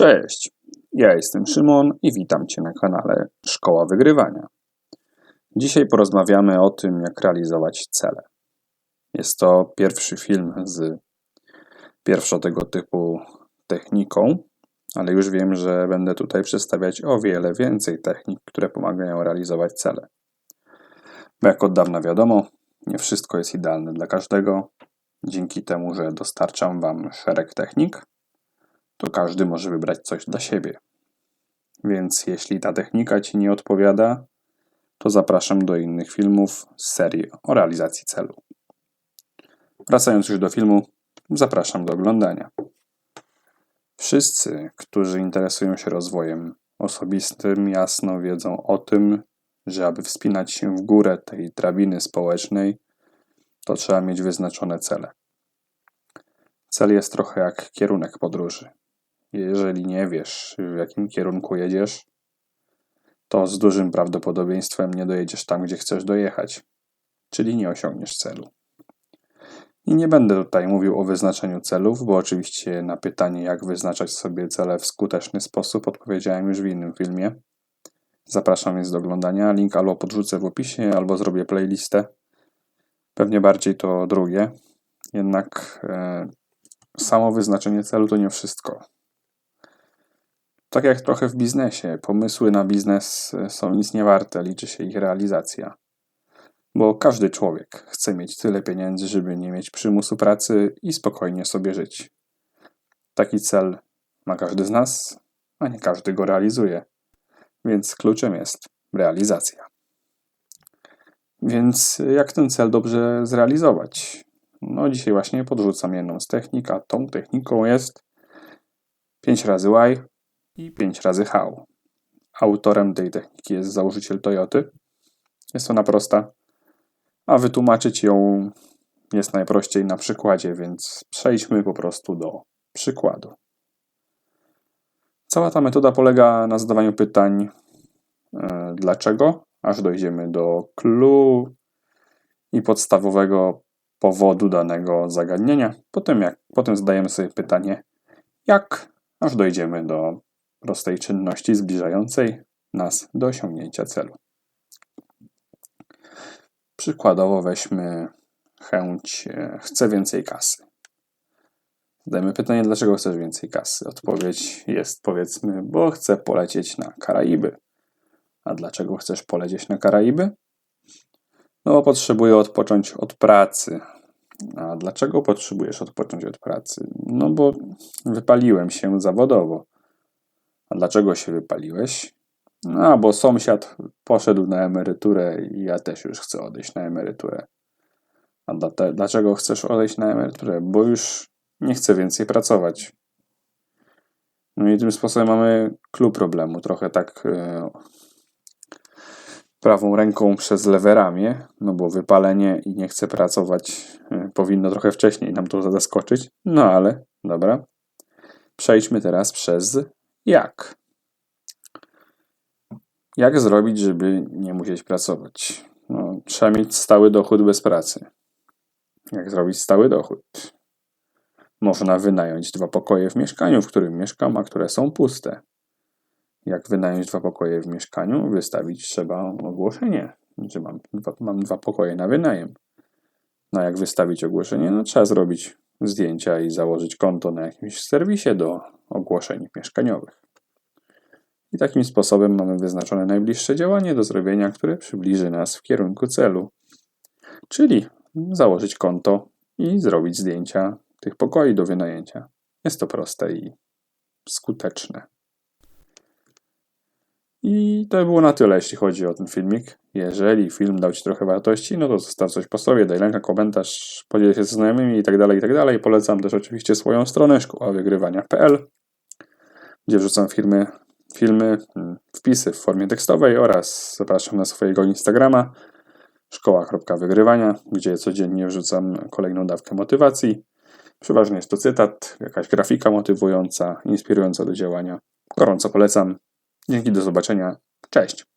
Cześć, ja jestem Szymon i witam Cię na kanale Szkoła Wygrywania. Dzisiaj porozmawiamy o tym, jak realizować cele. Jest to pierwszy film z pierwszą tego typu techniką, ale już wiem, że będę tutaj przedstawiać o wiele więcej technik, które pomagają realizować cele. Bo jak od dawna wiadomo, nie wszystko jest idealne dla każdego. Dzięki temu, że dostarczam Wam szereg technik, to każdy może wybrać coś dla siebie. Więc jeśli ta technika Ci nie odpowiada, to zapraszam do innych filmów z serii o realizacji celu. Wracając już do filmu, zapraszam do oglądania. Wszyscy, którzy interesują się rozwojem osobistym, jasno wiedzą o tym, że aby wspinać się w górę tej drabiny społecznej, to trzeba mieć wyznaczone cele. Cel jest trochę jak kierunek podróży. Jeżeli nie wiesz, w jakim kierunku jedziesz, to z dużym prawdopodobieństwem nie dojedziesz tam, gdzie chcesz dojechać, czyli nie osiągniesz celu. I nie będę tutaj mówił o wyznaczeniu celów, bo oczywiście na pytanie, jak wyznaczać sobie cele w skuteczny sposób, odpowiedziałem już w innym filmie. Zapraszam więc do oglądania. Link albo podrzucę w opisie, albo zrobię playlistę. Pewnie bardziej to drugie. Jednak e, samo wyznaczenie celu to nie wszystko. Tak jak trochę w biznesie, pomysły na biznes e, są nic nie warte, liczy się ich realizacja. Bo każdy człowiek chce mieć tyle pieniędzy, żeby nie mieć przymusu pracy i spokojnie sobie żyć. Taki cel ma każdy z nas, a nie każdy go realizuje. Więc kluczem jest realizacja. Więc jak ten cel dobrze zrealizować? No dzisiaj właśnie podrzucam jedną z technik, a tą techniką jest 5 razy Y i 5 razy how. Autorem tej techniki jest założyciel Toyoty. Jest ona prosta, a wytłumaczyć ją jest najprościej na przykładzie, więc przejdźmy po prostu do przykładu. Cała ta metoda polega na zadawaniu pytań e, dlaczego, aż dojdziemy do clue i podstawowego powodu danego zagadnienia. Potem, jak, potem zadajemy sobie pytanie jak, aż dojdziemy do prostej czynności zbliżającej nas do osiągnięcia celu. Przykładowo weźmy chęć, e, chcę więcej kasy. Zadajmy pytanie, dlaczego chcesz więcej kasy? Odpowiedź jest powiedzmy, bo chcę polecieć na Karaiby. A dlaczego chcesz polecieć na Karaiby? No bo potrzebuję odpocząć od pracy. A dlaczego potrzebujesz odpocząć od pracy? No bo wypaliłem się zawodowo. A dlaczego się wypaliłeś? No, bo sąsiad poszedł na emeryturę i ja też już chcę odejść na emeryturę. A dlaczego chcesz odejść na emeryturę? Bo już nie chcę więcej pracować. No i tym sposobem mamy klub problemu. Trochę tak yy, prawą ręką przez lewe ramię, no bo wypalenie i nie chcę pracować yy, powinno trochę wcześniej nam to zaskoczyć. No ale, dobra. Przejdźmy teraz przez jak? Jak zrobić, żeby nie musieć pracować? No, trzeba mieć stały dochód bez pracy. Jak zrobić stały dochód? Można wynająć dwa pokoje w mieszkaniu, w którym mieszkam, a które są puste. Jak wynająć dwa pokoje w mieszkaniu, wystawić trzeba ogłoszenie, że mam dwa, mam dwa pokoje na wynajem. No jak wystawić ogłoszenie? No trzeba zrobić zdjęcia i założyć konto na jakimś serwisie do ogłoszeń mieszkaniowych. I takim sposobem mamy wyznaczone najbliższe działanie do zrobienia, które przybliży nas w kierunku celu. Czyli założyć konto i zrobić zdjęcia tych pokoi do wynajęcia. Jest to proste i skuteczne. I to było na tyle, jeśli chodzi o ten filmik. Jeżeli film dał Ci trochę wartości, no to zostaw coś po sobie, daj lęka, komentarz, podziel się ze znajomymi i tak dalej, i tak. Polecam też oczywiście swoją stronę szkoławygrywania.pl, gdzie wrzucam firmy, filmy, mm, wpisy w formie tekstowej oraz zapraszam na swojego Instagrama szkoła.wygrywania, gdzie codziennie wrzucam kolejną dawkę motywacji. Przeważnie jest to cytat, jakaś grafika motywująca, inspirująca do działania. Gorąco polecam. Dzięki, do zobaczenia. Cześć.